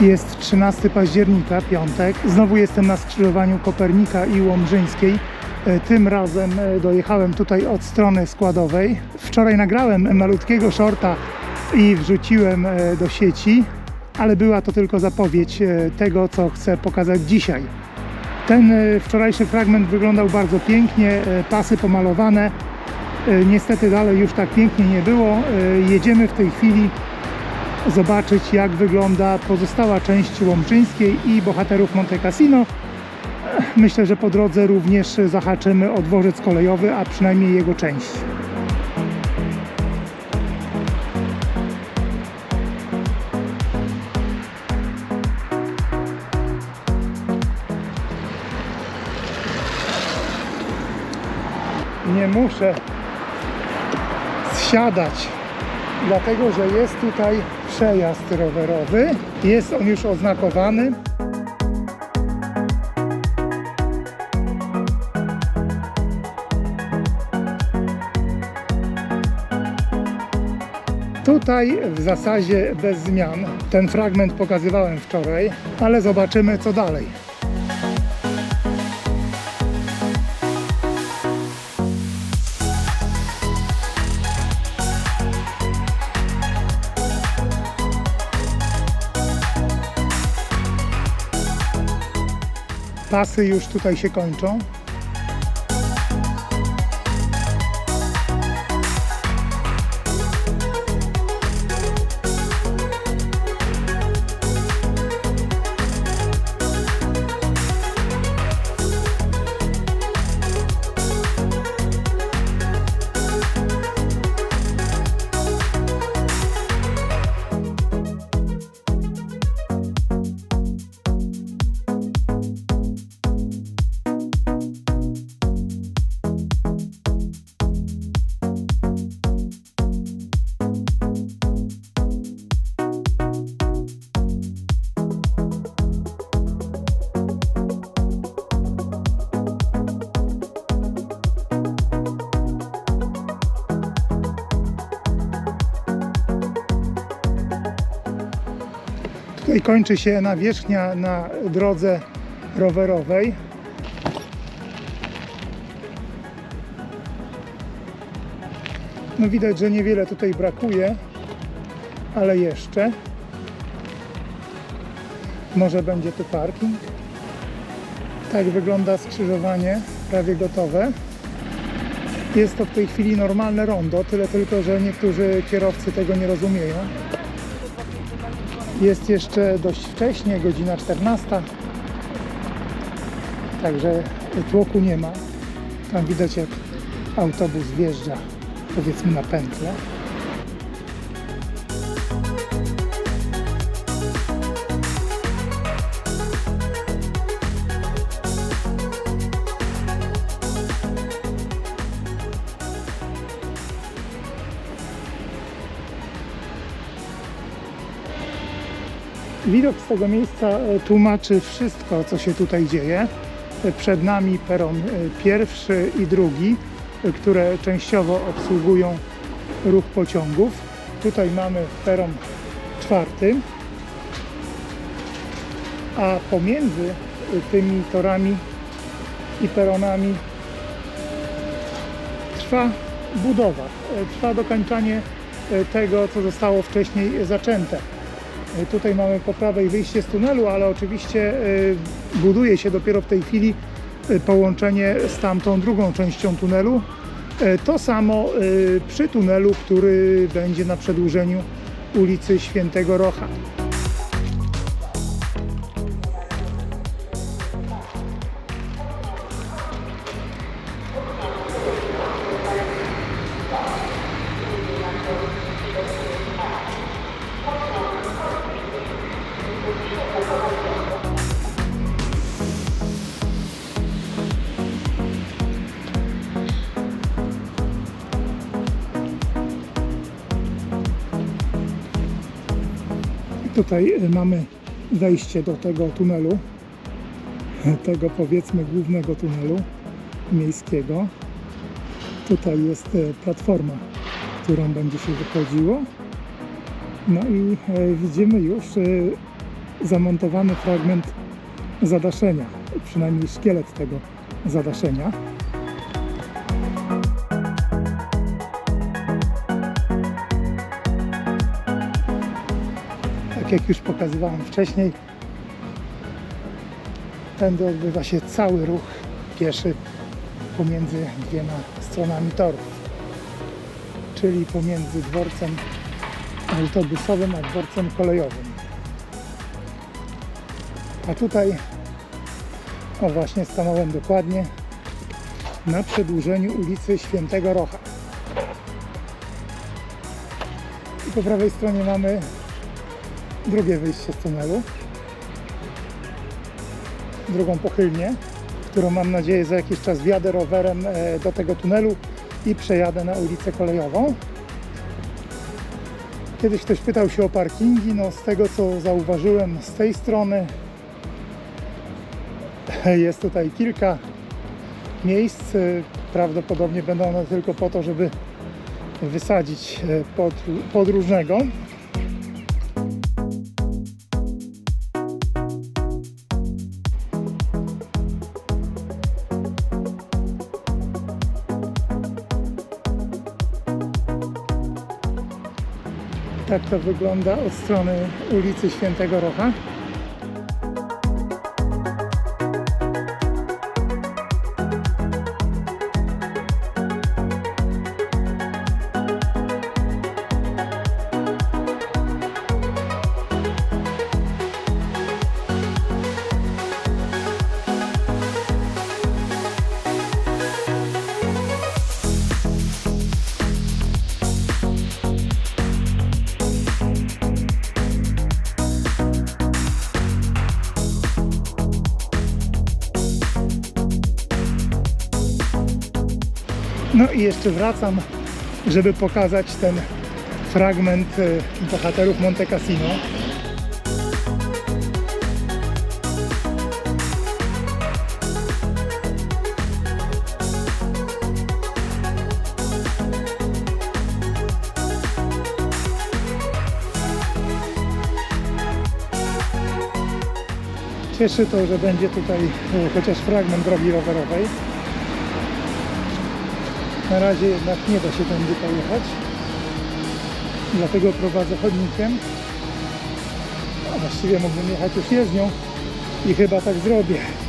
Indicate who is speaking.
Speaker 1: Jest 13 października, piątek. Znowu jestem na skrzyżowaniu Kopernika i Łomżyńskiej. E, Tym razem e, dojechałem tutaj od strony składowej. Wczoraj nagrałem malutkiego shorta i wrzuciłem e, do sieci, ale była to tylko zapowiedź tego, co chcę pokazać dzisiaj. Ten wczorajszy fragment wyglądał bardzo pięknie, pasy pomalowane. Niestety dalej już tak pięknie nie było. Jedziemy w tej chwili zobaczyć jak wygląda pozostała część Łomczyńskiej i bohaterów Monte Cassino. Myślę, że po drodze również zahaczymy o dworzec kolejowy, a przynajmniej jego część. Nie muszę zsiadać dlatego że jest tutaj przejazd rowerowy. Jest on już oznakowany. Tutaj w zasadzie bez zmian. Ten fragment pokazywałem wczoraj, ale zobaczymy co dalej. Pasy już tutaj się kończą. Tutaj kończy się nawierzchnia na drodze rowerowej. No widać, że niewiele tutaj brakuje, ale jeszcze. Może będzie tu parking. Tak wygląda skrzyżowanie, prawie gotowe. Jest to w tej chwili normalne rondo, tyle tylko, że niektórzy kierowcy tego nie rozumieją. Jest jeszcze dość wcześnie, godzina 14. Także tłoku nie ma. Tam widać jak autobus wjeżdża powiedzmy na pętlę. Widok z tego miejsca e, tłumaczy wszystko, co się tutaj dzieje. E, Przed nami peron e, pierwszy i drugi, które częściowo obsługują ruch pociągów. Tutaj mamy peron czwarty, a pomiędzy tymi torami i peronami trwa budowa, trwa dokończanie tego, co zostało wcześniej zaczęte. E, Tutaj mamy po prawej wyjście z tunelu, ale oczywiście e, buduje się dopiero w tej chwili e, połączenie z tamtą drugą częścią tunelu. To samo przy tunelu, który będzie na przedłużeniu ulicy Świętego Rocha. Tutaj e, mamy wejście do tego tunelu, tego powiedzmy głównego tunelu miejskiego. Tutaj jest e, platforma, którą będzie się wychodziło. No i e, widzimy już e, zamontowany fragment zadaszenia, przynajmniej szkielet tego zadaszenia. Tak jak już pokazywałem wcześniej, tędy odbywa się cały ruch pieszy pomiędzy dwiema stronami torów, czyli pomiędzy dworcem autobusowym a dworcem kolejowym. A tutaj, o właśnie stanąłem dokładnie na przedłużeniu ulicy Świętego Rocha. I po prawej stronie mamy drugie wyjście z tunelu, drugą pochylnię, którą mam nadzieję za jakiś czas wjadę rowerem e, do tego tunelu i przejadę na ulicę kolejową. Kiedyś ktoś pytał się o parkingi, no z tego co zauważyłem z tej strony jest tutaj kilka miejsc, e, prawdopodobnie będą one tylko po to, żeby wysadzić e, pod, podróżnego. Tak to wygląda od strony ulicy Świętego Rocha. I jeszcze wracam, żeby pokazać ten fragment e, bohaterów Monte Cassino. Cieszy to, że będzie tutaj e, chociaż fragment drogi rowerowej. Na razie jednak nie da się tędy pojechać. Dlatego prowadzę chodnikiem. A właściwie mógłbym jechać już jezdnią i chyba tak zrobię.